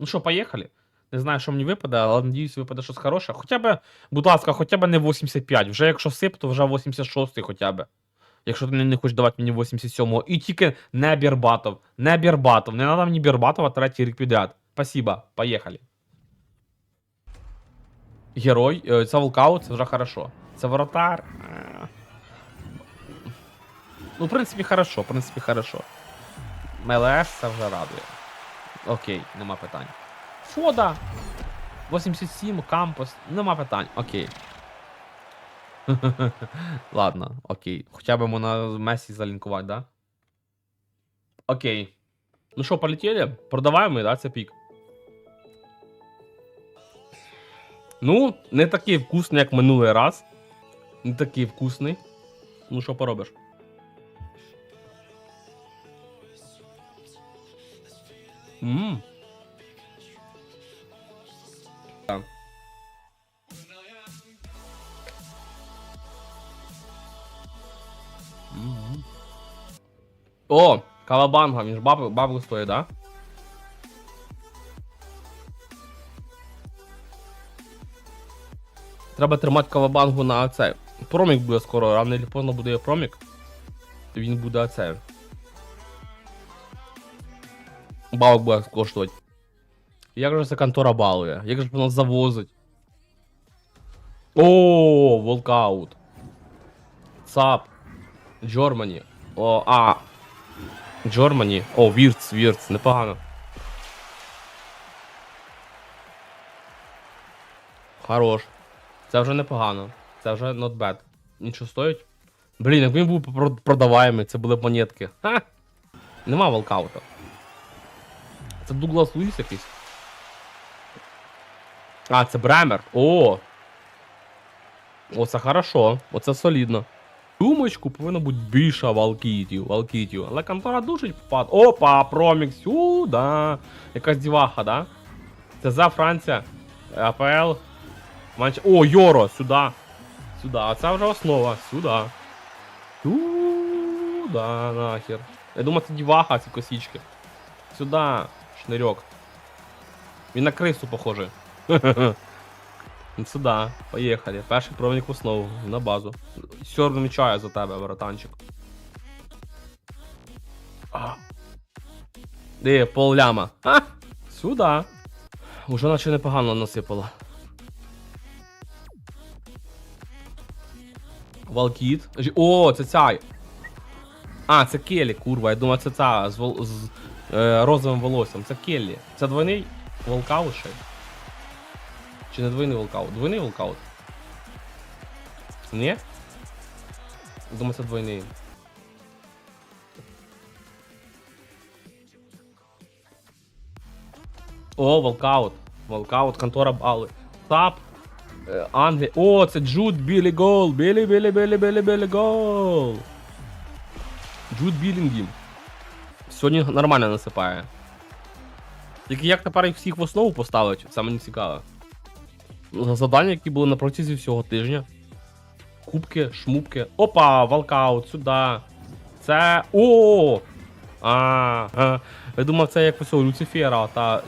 Ну що, поїхали? Не знаю, що мені випаде, але надіюсь, випаде щось хороше. Хоча б, будь ласка, хоча б не 85. Вже якщо сип, то вже 86 хоча б. Якщо ти не, хочеш давати мені 87-го. І тільки не Бірбатов. Не Бірбатов. Не треба мені Бірбатова третій рік підряд. Спасибо, поїхали. Герой, е, це волкаут, це вже хорошо. Це воротар. е. Ну, в принципі, хорошо, в принципі, хорошо. МЛС це вже радує. Окей, нема питань. Фода. 87, кампус. Нема питань. Окей. Ладно, окей. Хоча б можна Месі залінкувати, да? Окей. Ну що, полетіли? Продаваємо, да, це пік. Ну, не такий вкусний, як минулий раз. Не такий вкусний. Ну, що поробиш? Ммм. О, калабанга, він ж бабу, бабу стоїть, да? Треба тримати кавабангу на це. Промік буде скоро, рано чи поздно буде промік. Він буде оце. Бабок буде коштувати. Як же це контора балує? Як же вона завозить? О, волкаут. ЦАП. Джормані. О, а. Джормані. О, Вірц, Вірц, непогано. Хорош. Це вже непогано. Це вже not bad. Нічого стоїть. Блін, як він був продаваємий, це були монетки. Ха! Нема волкаута. Це Дуглас Луїс якийсь. А, це Бремер. О! О, хорошо. Оце солідно. Думочку повинно бути більше валкітів, валкітів. Але контора дуже попад. Опа, промік сюда. Якась діваха, да? Це за Франція. АПЛ. Манч... О, Йоро, сюди. Сюди. А це вже основа. Сюди. Сюда, нахер. Я думаю, це діваха, ці косички. Сюди, шнирьок. Він на крису похожий. Ну, Сюда, поїхали. Перший проводник в основу, на базу. Сьор намічає за тебе, братанчик. А. Де, пол ляма. А! Сюда. Уже наче непогано насипало. Валкіт. О, це ця. А, це Келі, курва. Я думаю, це ця з, з розовим волоссям. Це Келлі. Це двойний волкаут ще? Чи не двойний волкаут? Двойний волкаут? Ні? Думаю, це двойний. О, волкаут. Волкаут, контора бали. Тап. Е, Англія. О, це Джуд Білі Гол. Білі, білі, білі, білі, білі гол. Джуд Білінгім. Сьогодні нормально насипає. Тільки як тепер їх всіх в основу поставить, це мені цікаво. За завдання, які були на протязі всього тижня. Кубки, шмубки. Опа, валкаут, сюди. Це. О! А, а. Я думав, це як у Люцифера, та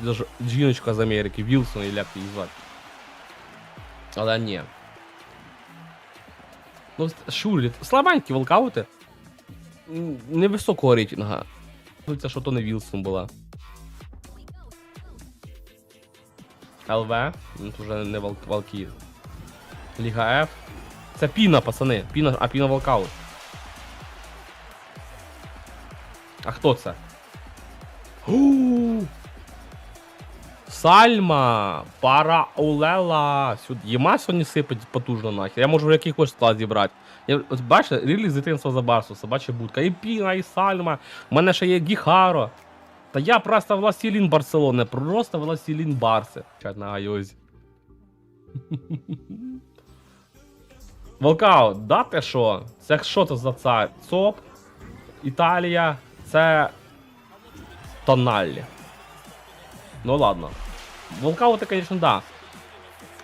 жіночка з Америки, Вілсон, і як її звати. Але ні. Ну, Шурліт. Слабенькі волкаути. Невисокого рейтинга. Ну, це що то не Вілсон була. ЛВ, тут вже не вал- валки. Ліга F. Це піна, пацани. Піна, а піна волкаут. А хто це? Сальма! Параулела! Сюди. Єма сьогодні сипить потужно нахер. Я можу в якихось склад зібрати. Я, ось бачите, рілі з дитинства за Барсу, собача будка. І Піна, і Сальма. У мене ще є Гіхаро. Та я просто властелін Барселони, просто властелін Барси. Чать на Айозі. Волкаут, да що? Це що це за цар? ЦОП, Італія, це Тоналлі. Ну ладно. Волкауты, конечно, да.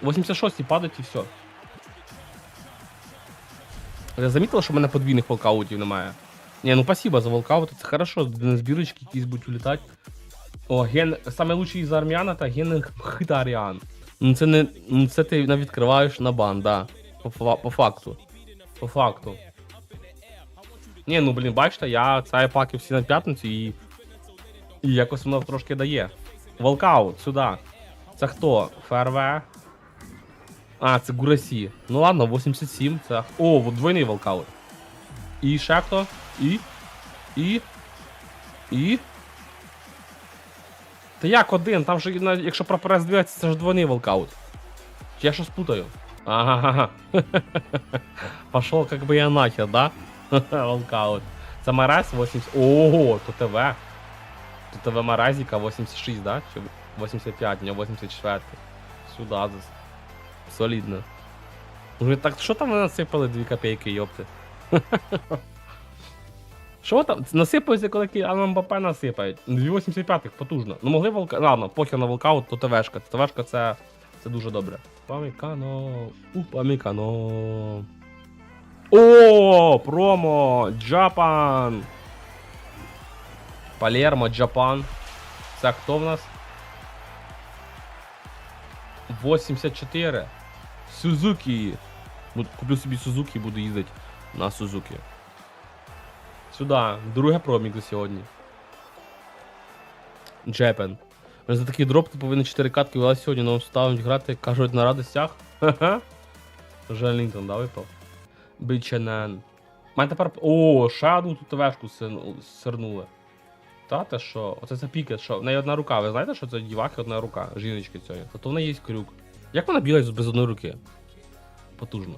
86 падать і все. Я замітила, що в мене подвійних волкаутів немає. Ні, ну спасибо за волкаути, це хорошо, збірочки якісь будуть улітати. О, ген. Саме лучший із армяна та ген Хитаріан. Ну це не. Ну це ти не відкриваєш на бан, да. По, по факту. По факту. Ні, ну блін, бачите, я це паки всі на п'ятницю і. І якось воно трошки дає. Волкаут, сюди. Це хто? ФРВ. А, це Гурасі. Ну ладно, 87. Це. О, двойний волкаут. І ще хто? І. І. І. Та як один? Там же, якщо прапорець дивиться, це ж двойний волкаут. Я щось путаю? Ага. Пошел как бы я нахер, да? волкаут. Це Мараз 80. Ого, то ТВ. То ТВ Маразіка 86, да? Чи 85, у нього 84. Сюда. Солідно. Ну так що там насипали 2 копейки, йопти? Що там? Насипаються, коли Кіан МБП насипають. 2,85 потужно. Ну могли волка. Ладно, похер на волкаут, то ТВшка. ТВшка це. Це дуже добре. Памікано. Упамікано. О, промо! Джапан! Палермо, Джапан. Це хто в нас? 84. Сузуки. Куплю собі Сузуки і буду їздити на Сузуки. Сюди. Друге промік за сьогодні. Джепен. За такий дроп ти повинен 4 катки вела сьогодні, но ставить грати, кажуть, на радостях. Ха-ха. Жаль, Лінтон, да, випав? Биченен. Мене тепер. О, одну тут вешку сирнули. Та те що? Оце це пікет, що? В неї одна рука. Ви знаєте, що це дівахи одна рука, жіночки цієї. Тобто в неї є крюк. Як вона бігає без одної руки? Потужно.